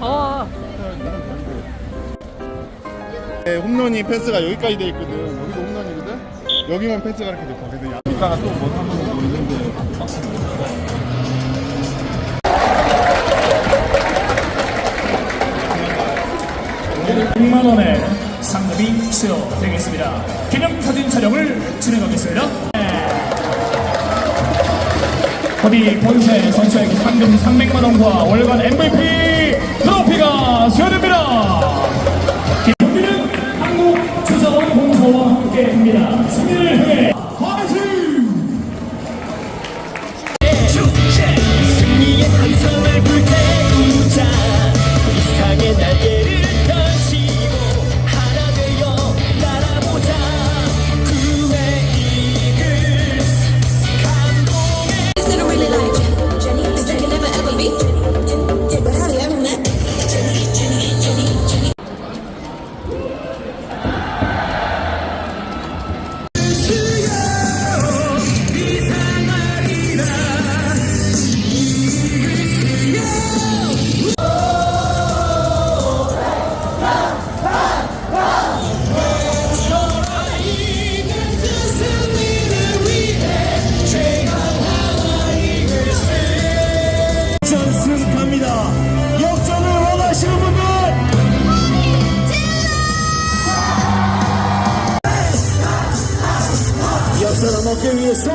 아. 네, 홈런이 패스가 여기까지 돼 있거든. 여기도 홈런이거든. 여기만 패스가 이렇게 돼. 근데 여기다가 또뭐 사는 거 있는데 막. 100만 원의 상금이 수여되겠습니다. 기념 사진 촬영을 진행하겠습니다. 네. 어디 본세 선수 상금 300만 원과 월간 MVP 트로피가 수여됩니다. 경기는 한국 주자원 공소와 함께합니다. 승리를 향해 역사를 먹기 위해서